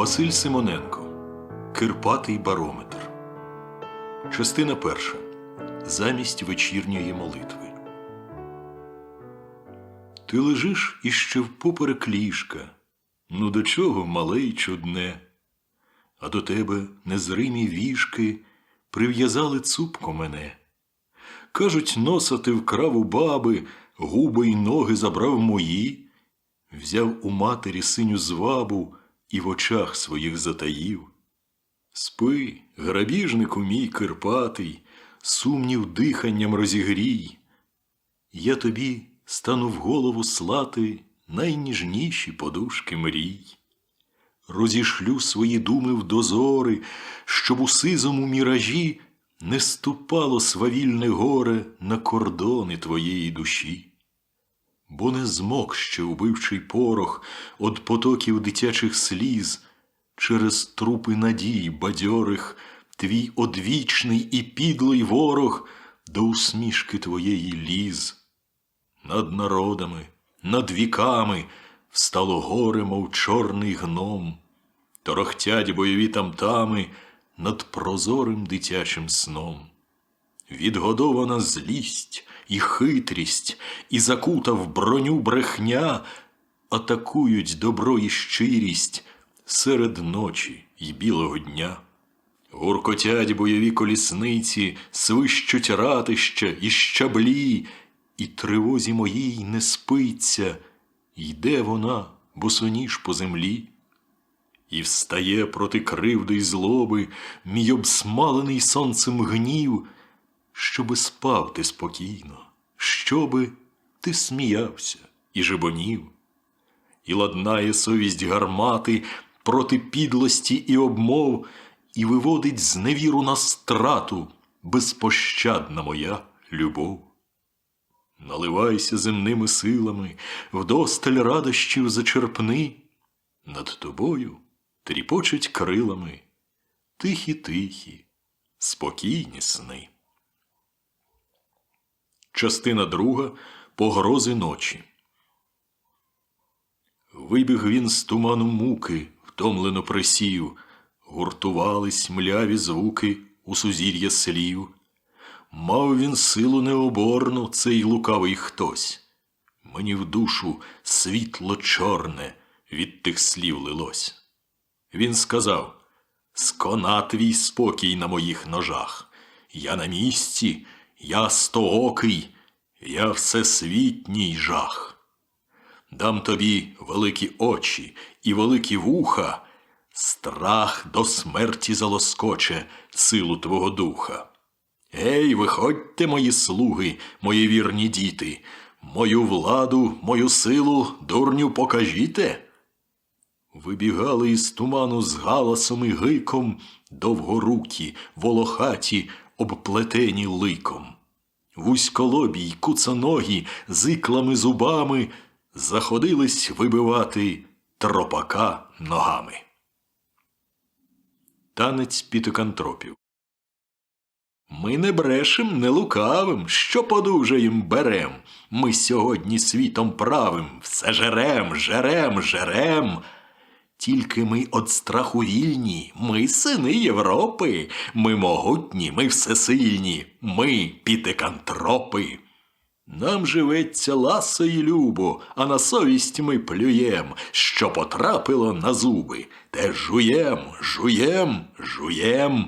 Василь Симоненко Кирпатий барометр. Частина перша. Замість вечірньої молитви. Ти лежиш іще впоперек ліжка. Ну до чого мале й чудне? А до тебе незримі віжки прив'язали цупко мене. Кажуть, носа ти вкрав у баби, губи й ноги забрав мої, взяв у матері синю звабу і в очах своїх затаїв. Спи, грабіжнику мій кирпатий, сумнів диханням розігрій. Я тобі стану в голову слати найніжніші подушки мрій. Розішлю свої думи в дозори, щоб у сизому міражі не ступало свавільне горе на кордони твоєї душі. Бо не змог ще убивчий порох од потоків дитячих сліз, через трупи надій бадьорих твій одвічний і підлий ворог до усмішки твоєї ліз. Над народами, над віками встало горе, мов чорний гном, торохтять бойові тамтами над прозорим дитячим сном. Відгодована злість і хитрість, і закута в броню брехня, атакують добро і щирість серед ночі й білого дня. Гуркотять бойові колісниці, свищуть ратища і щаблі, і тривозі моїй не спиться, йде вона, босоніж по землі. І встає проти кривди й злоби мій обсмалений сонцем гнів, щоби спав ти спокійно, щоби ти сміявся і жебонів. І ладнає совість гармати проти підлості і обмов, і виводить з невіру на страту безпощадна моя любов. Наливайся земними силами, вдосталь радощів зачерпни, над тобою тріпочуть крилами тихі тихі, спокійні сни. Частина друга Погрози ночі. Вибіг він з туману муки, втомлено присів, гуртувались мляві звуки у сузір'я слів. Мав він силу необорну, цей лукавий хтось. Мені в душу світло чорне від тих слів лилось. Він сказав Скона твій спокій на моїх ножах. Я на місці, я стоокий, я всесвітній жах. Дам тобі великі очі і великі вуха, страх до смерті залоскоче силу твого духа. Гей, виходьте, мої слуги, мої вірні діти, мою владу, мою силу, дурню покажіте. Вибігали із туману з галасом і гиком довгорукі, волохаті, обплетені ликом. Вузьколобі й куцоногі з іклами зубами заходились вибивати тропака ногами. Танець пітокантропів Ми не брешем, не лукавим, що подужаєм берем. Ми сьогодні світом правим, все жерем, жерем, жерем. Тільки ми од страху вільні, ми сини Європи, ми могутні, ми всесильні, ми пітикантропи. Нам живеться ласо й любо, а на совість ми плюєм, що потрапило на зуби, те жуєм, жуєм, жуєм.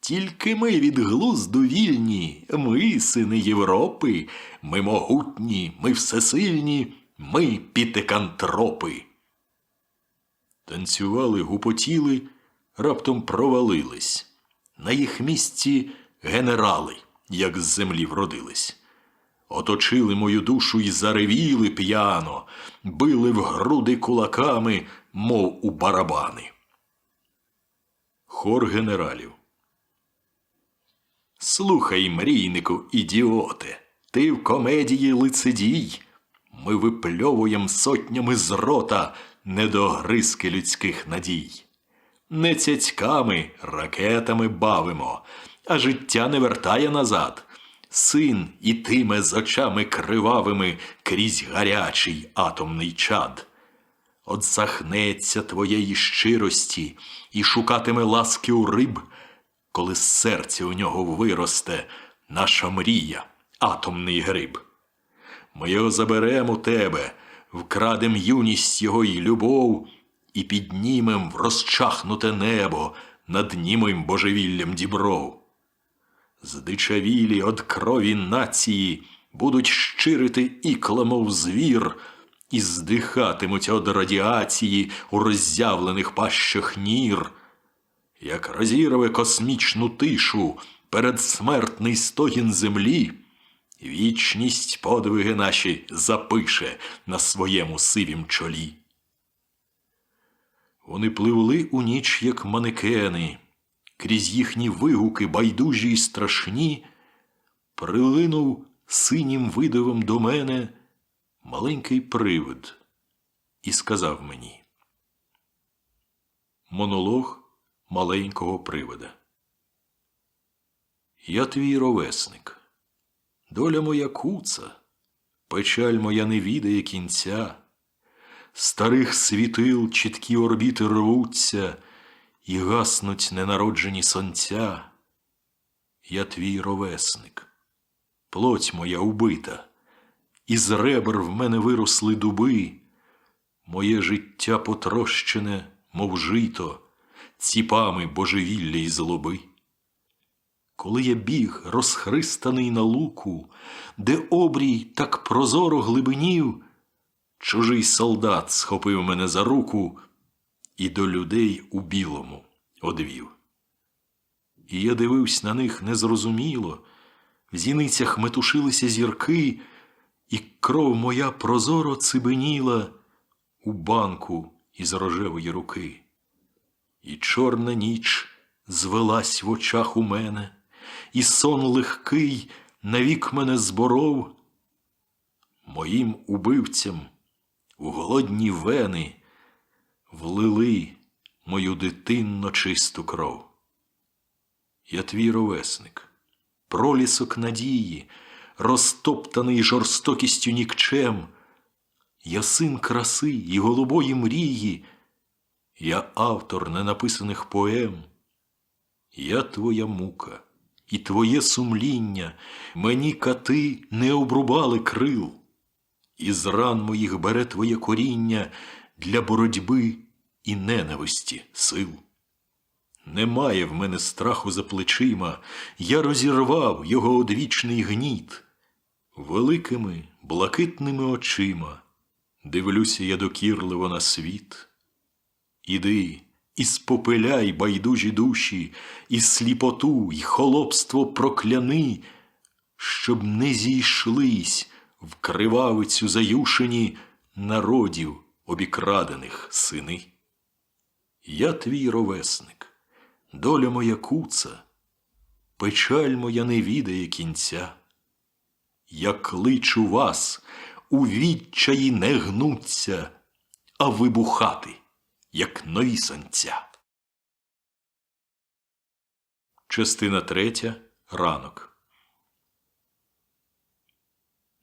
Тільки ми від глузду вільні, ми сини Європи, ми могутні, ми всесильні, ми пітикантропи. Танцювали, гупотіли, раптом провалились. На їх місці генерали, як з землі вродились. Оточили мою душу і заревіли п'яно, били в груди кулаками, мов у барабани. Хор генералів. Слухай, мрійнику, ідіоте, ти в комедії лицедій. Ми випльовуєм сотнями з рота недогризки людських надій. Не цяцьками, ракетами бавимо, а життя не вертає назад. син ітиме з очами кривавими крізь гарячий атомний чад. От захнеться твоєї щирості і шукатиме ласки у риб, коли з серця у нього виросте наша мрія, атомний гриб. Ми його заберемо у тебе, вкрадем юність його й любов, і піднімем в розчахнуте небо над німим божевіллям дібров. Здичавілі од крові нації будуть щирити ікла, мов звір, і здихатимуть од радіації у роззявлених пащах нір, як розірве космічну тишу передсмертний стогін землі, вічність подвиги наші запише на своєму сивім чолі. Вони пливли у ніч, як манекени, крізь їхні вигуки байдужі й страшні, прилинув синім видовом до мене маленький привид і сказав мені. Монолог маленького привида. Я твій ровесник, доля моя куца, печаль моя не відає кінця, старих світил чіткі орбіти рвуться і гаснуть ненароджені сонця. Я твій ровесник, плоть моя убита, із ребер в мене виросли дуби, моє життя потрощене, мов жито, ціпами божевілля й злоби. Коли я біг, розхристаний на луку, де обрій так прозоро глибинів, чужий солдат схопив мене за руку і до людей у білому одвів. І я дивився на них незрозуміло, в зіницях метушилися зірки, і кров моя прозоро цибеніла у банку із рожевої руки. І чорна ніч звелась в очах у мене, і сон легкий навік мене зборов. Моїм убивцям у голодні вени влили мою дитинно чисту кров. Я твій ровесник, пролісок надії, розтоптаний жорстокістю нікчем. Я син краси і голубої мрії, я автор ненаписаних поем. Я твоя мука і твоє сумління, мені кати не обрубали крил, із ран моїх бере твоє коріння для боротьби і ненависті сил. Немає в мене страху за плечима, я розірвав його одвічний гніт. Великими блакитними очима дивлюся я докірливо на світ. Іди і спопиляй байдужі душі, і сліпоту, і холопство прокляни, щоб не зійшлись в кривавицю заюшені народів обікрадених сини. Я твій ровесник, доля моя куца, печаль моя не відає кінця. Я кличу вас, у відчаї не гнуться, а вибухати, як нові сонця. Частина третя. Ранок.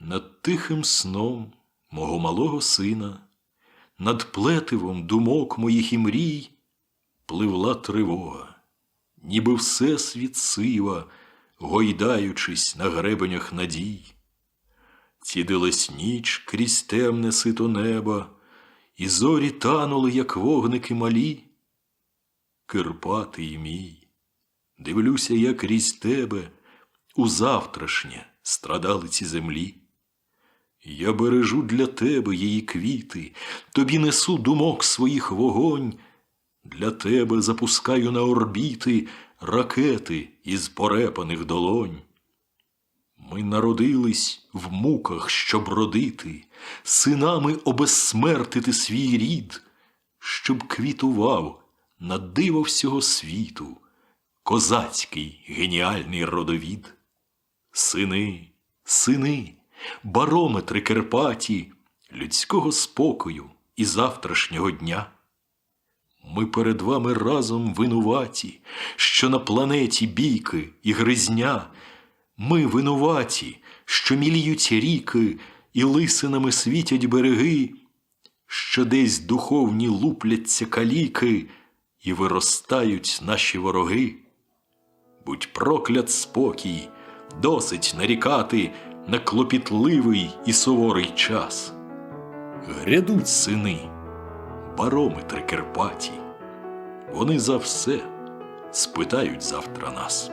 Над тихим сном мого малого сина, над плетивом думок моїх і мрій, пливла тривога, ніби всесвіт сива, гойдаючись на гребенях надій. Цідилась ніч крізь темне сито неба, і зорі танули, як вогники малі. Кирпатий мій, дивлюся я крізь тебе у завтрашнє страдалиці землі. Я бережу для тебе її квіти, тобі несу думок своїх вогонь, для тебе запускаю на орбіти ракети із порепаних долонь. Ми народились в муках, щоб родити, синами обезсмертити свій рід, щоб квітував на диво всього світу козацький геніальний родовід. Сини, сини, барометри Керпаті, людського спокою і завтрашнього дня. Ми перед вами разом винуваті, що на планеті бійки і гризня Ми винуваті, що міліють ріки і лисинами світять береги, що десь духовні лупляться каліки і виростають наші вороги. Будь проклят спокій, досить нарікати на клопітливий і суворий час. Грядуть сини, барометри Керпаті, вони за все спитають завтра нас.